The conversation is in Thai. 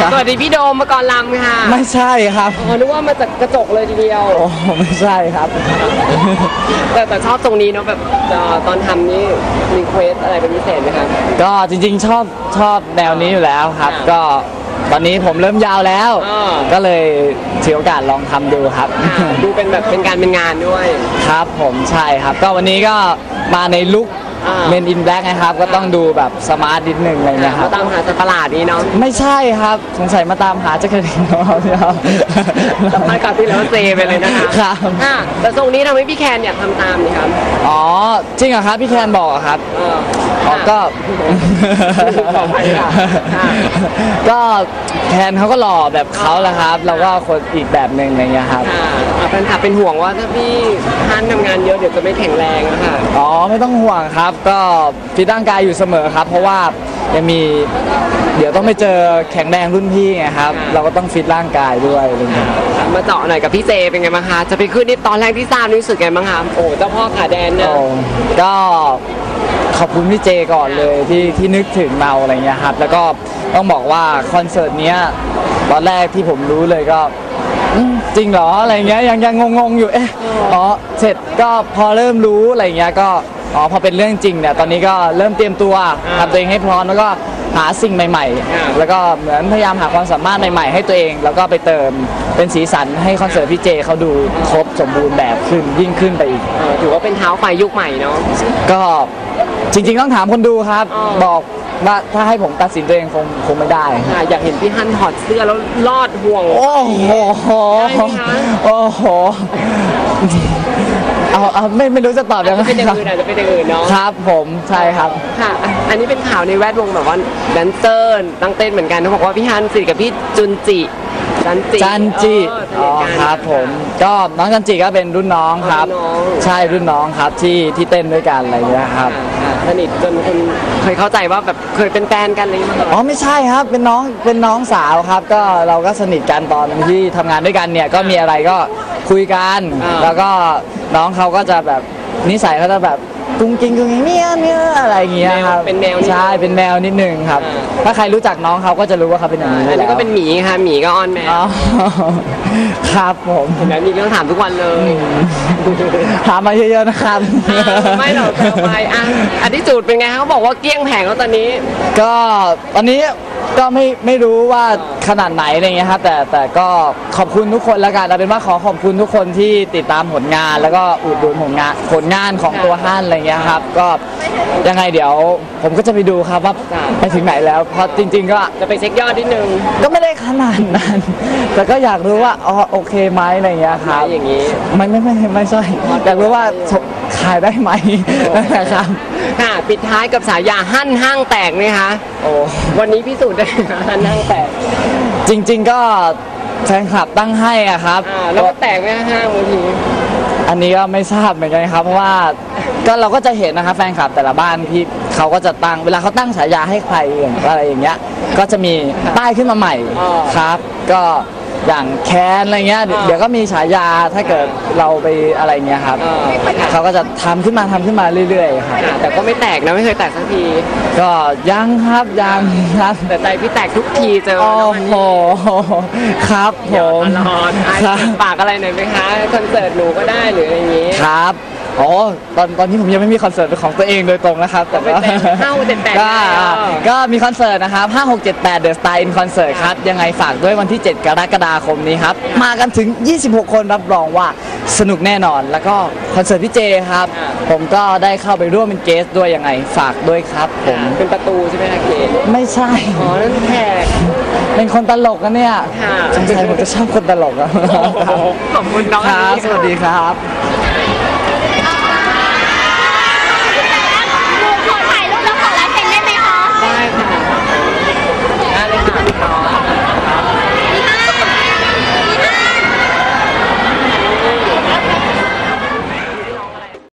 สวัสดีพี่โดมมากรลำค่ะไม่ใช่ครับอ๋อนึกว่ามาจากกระจกเลยทีเดียว โอ้ไม่ใช่ครับ แต่แต่ชอบตรงนี้เนาะแบบเอ่อตอนทำนี่รีเควสอะไรเป็นพิเศษไหมคะ ก็จริงๆชอบชอบแนวนี้อยู่แล้วครับค่ะก็ตอนนี้ผมเริ่มยาวแล้ว อ่า ก็เลยถือโอกาสลองทำดูครับค่ะดูเป็นแบบเป็นการเป็นงานด้วย ครับผมใช่ครับ ก็วันนี้ก็มาในลุค อ่า เมนอินแบล็กนะครับ ก็ต้องดูแบบสมาร์ทนิดนึงอะไรเงี้ยคมารับตามหาสัตว์ประหลาดนี้เนาะไม่ใช่ครับ สงสัยมาตามหาจักรดินของเราเนี่ยครับ สัมภาษณ์กับที่แล้วเซไปเลยนะคะครับค่ะแต่ทรงนี้ทำให้พี่แคนอยากทำตามนี่ครับอ๋อ จริงเหรอครับ พี่แคนบอกเหรอครับ เอออ๋อก็ ขออภัยค่ะค่ะ ก็แคนเขาก็หล่อแบบเขาแหละครับ เราก็คนอีกแบบหนึ่งอะไรเงี้ยครับ ค่ะอะแฟนคลับเป็นห่วงว่าถ้าพี่ท่านทำงานเยอะเดี๋ยวจะไม่แข็งแรงนะคะ อ๋อ ไม่ต้องห่วงครับก็ฟิตร่างกายอยู่เสมอครับ เพราะว่ายังมีเดี๋ยวต้องไปเจอแข็งแรงรุ่นพี่ไงครับ เราก็ต้องฟิตร่างกายด้วยอะไรเงี้ยมาเจาะหน่อยกับพี่เจเป็นไงบ้างคะ จะไปขึ้นนี่ตอนแรกที่ทราบนี่รู้สึกไงบ้างคะ โอ้เจ้าพ่อขาแดนเนี่ยโอ้ก็ขอบคุณพี่เจก่อนเลยที่ที่นึกถึงเราอะไรเงี้ยครับ แล้วก็ต้องบอกว่าคอนเสิร์ตเนี้ยตอนแรกที่ผมรู้เลยก็อืมจริงเหรออะไรเงี้ยยังยังงงๆอยู่เอ๊ะอ๋อเสร็จก็พอเริ่มรู้อะไรเงี้ยก็ อ๋อพอเป็นเรื่องจริงเนี่ยตอนนี้ก็เริ่มเตรียมตัวทำตัวเองให้พร้อมแล้วก็หาสิ่งใหม่ ๆ แล้วก็เหมือนพยายามหาความสามารถใหม่ๆ ให้ตัวเอง แล้วก็ไปเติมเป็นสีสันให้คอนเสิร์ตพี่เจเขาดูครบสมบูรณ์แบบขึ้นยิ่งขึ้นไปอีกเออถือว่าเป็นเท้าไฟยุคใหม่เนาะก็จริงๆต้องถามคนดูครับอ๋อบอกว่าถ้าให้ผมตัดสินตัวเองคงคงไม่ได้ค่ะอยากเห็นพี่ฮันถอดเสื้อแล้วลอดห่วง โอ้โหได้ไหมคะโอ้โห เอาเอาไม่ไม่รู้จะตอบยังไงจะเป็นอย่างครับอื่นอาจจะเป็นอย่างอื่นเนาะครับผมใช่ครับค่ะอะ อันนี้เป็นข่าวในแวดวงแบบว่าแดนเซอร์ตั้งเต้นเหมือนกันเขาบอกว่าพี่ฮันสนิทกับพี่จุนจิจันจิจันจิเออสอ๋นิอทกันครับ ผมก็น้องจันจิก็เป็นรุ่นน้องครับรุ่นน้องใช่รุ่นน้องครับที่ที่เต้นด้วยกันอะไรอย่างเงี้ยครับค่ะสนิทจนคนเคยเข้าใจว่าแบบเคยเป็นแฟนกันอะไรอย่างเงี้ยมาก่อนอ๋อไม่ใช่ครับเป็นน้องเป็นน้องสาวครับ ก็เราก็สนิทกันตอนที่ทำงานด้วยกันเนี่ยก็มีอะไรก็คุยกันอ่าแล้วก็ น้องเขาก็จะแบบนิสัยเขาจะแบบกุ้งกิ้งกุ้งกิ้งเนี่ยเนี่ยอะไรอย่างเงี้ยครับเป็นแมวนิดนึงใช่เป็นแมวนิดนึงครับอ่าถ้าใครรู้จักน้องเขาก็จะรู้ว่าเขาเป็นอย่างนี้อันนี้ก็เป็นแล้วหมีค่ะหมีก็ออนแมอ๋อวครับผมเห็นไหมมีเรื่องถามทุกวันเลยถามมาเยอะๆนะครับอ่าไม่หรอกเจอไปอะอันที่จูดเป็นไงคะเขาบอกว่าเกลี้ยงแผงแล้วตอนนี้ ก็ตอนนี้ ก็ไม่ไม่รู้ว่าขนาดไหนอะไรเงี้ยครับแต่แต่ก็ขอบคุณทุกคนแล้วกันเอาเป็นว่าขอขอบคุณทุกคนที่ติดตามผลงาน แล้วก็อุดหนุนผลงานผลงานของตัวฮั่นอะไรเงี้ยครับ ก็ยังไงเดี๋ยวผมก็จะไปดูครับว่าจ้ะไปถึงไหนแล้วเพราะจริง ๆ ก็จะไปเช็คยอดนิดนึง ก็ไม่ได้ขนาดนั้น แต่ก็อยากรู้ว่าอ๋อโอเคไหมอะไรเงี้ยครับอย่างนี้ ไม่ไม่ไม่ไม่ใช่อยากรู้ว่าขายได้ไหมนะครับ ค่ะ ปิดท้ายกับสายาหั่นห้างแตกไหมคะโอ้วันนี้พิสูจน์ได้ไหมคะหั่นห้างแตก จริง ๆ ก็แฟนคลับตั้งให้อะครับ อ่าแล้วก็แตกไหมคะห้างบางทีอันนี้ก็ไม่ทราบเหมือนกันครับ เพราะว่าก็เราก็จะเห็นนะครับแฟนคลับแต่ละบ้านที่เขาก็จะตั้งเวลาเขาตั้งฉายาให้ใครอย่างอะไรอย่างเงี้ย ก็จะมีป้ายขึ้นมาใหม่อ๋อครับ ก็ อย่างแคนอะไรเงี้ยเดี๋ยวอ่าเดี๋ยวก็มีฉายาถ้าเกิดเราไปอะไรเงี้ยครับเออค่ะเขาก็จะทำขึ้นมาทำขึ้นมาเรื่อยๆครับค่ะแต่ก็ไม่แตกนะไม่เคยแตกสักที ก็ยังครับยังครับแต่ใจพี่แตกทุกทีเจอโอ้น้องอันโหนี้ครับผเดี๋ยวมตลอดไอ้ครับฝากอะไรหน่อยไหมคะคอนเสิร์ตหนูก็ได้หรืออะไรอย่างงี้ ครับ โอ้ตอนตอนนี้ผมยังไม่มีคอนเสิร์ตเป็นของตัวเองโดยตรงนะครับแต่ก็ไปเต้นเข้าเต้นแปดก็ได้ก็มีคอนเสิร์ตนะครับ5 6 7 8 The Style in Concert ครับ ยังไงฝากด้วยวันที่ 7 กรกฎาคมนี้ครับ มากันถึง 26 คนรับรองว่าสนุกแน่นอน แล้วก็คอนเสิร์ตพี่เจครับ ผมก็ได้เข้าไปร่วมเป็นเกสด้วยยังไงฝากด้วยครับผมเป็นประตูใช่ไหมคะเกศไม่ใช่ อ๋อ นั่นแขกเป็นคนตลกนะเนี่ยค่ะสงสัยผมจะชอบคนตลกอะขอบคุณน้องคอันรับนี้สวัสดีครับ